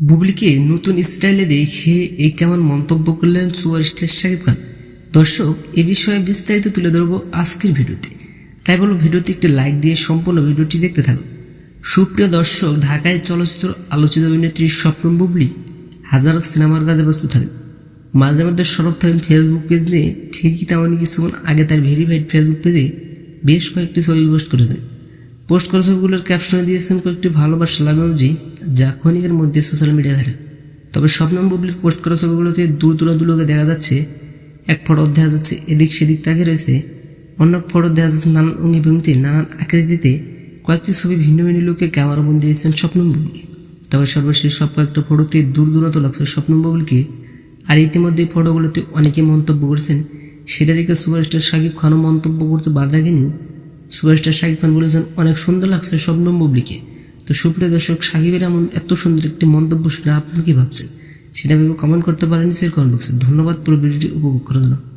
বুবলিকে নতুন স্টাইলে দেখে এই কেমন মন্তব্য করলেন সুপারস্টার শাকিব খান। দর্শক, এ বিষয়ে বিস্তারিত তুলে ধরবো আজকের ভিডিওতে। তাই বলব, ভিডিওতে একটি লাইক দিয়ে সম্পূর্ণ ভিডিওটি দেখতে থাকুন। সুপ্রিয় দর্শক, ঢাকায় চলচ্চিত্র আলোচিত অভিনেত্রীর স্বপ্ন বুবলি হাজারো সিনেমার কাজে ব্যস্ত থাকেন। মাঝে মধ্যে সরব থাকেন ফেসবুক পেজ নিয়ে। ঠিকই তেমনই কিছুক্ষণ আগে তার ভেরিফাইড ফেসবুক পেজে বেশ কয়েকটি ছবি পোস্ট করে করেছেন। পোস্ট করা ছবিগুলোর ক্যাপশনে দিয়েছেন কয়েকটি ভালোবাসা লাগামজি যা ক্ষণিকের মধ্যে সোশ্যাল মিডিয়া ভাইরাল তবে স্বপ্নম বুবলির পোস্ট করা ছবিগুলোতে দূর দূরান্ত লোকে দেখা যাচ্ছে, এক ফটো দেখা যাচ্ছে, এদিক সেদিক তাকে রয়েছে, অন্য ফটো দেখা যাচ্ছে নানান অঙ্গি ভঙ্গিতে নানান আকৃতিতে। কয়েকটি ছবি ভিন্ন ভিন্ন লোকে ক্যামেরা বন্দি দিয়েছেন স্বপ্নম বুবলি। তবে সর্বশেষ সব কয়েকটা ফটোতে দূর দূরান্ত লাগছে স্বপ্নম বুবলিকে। আর ইতিমধ্যে ফটোগুলোতে অনেকে মন্তব্য করেছেন, সেটা দেখে সুপারস্টার শাকিব খানও মন্তব্য করতে বাদ রাখেনি। সুপারস্টার শাকিব খান বলেছেন, অনেক সুন্দর লাগছে শবনম বুবলিকে। তো সুপ্রিয় দর্শক, সাকিবের এমন এত সুন্দর একটি মন্তব্য সেটা আপনি কি ভাবছেন? সেটা আমি কমেন্ট করতে পারেন নিচের কমেন্ট বক্সে ধন্যবাদ পুরো ভিডিওটি উপভোগ করার জন্য।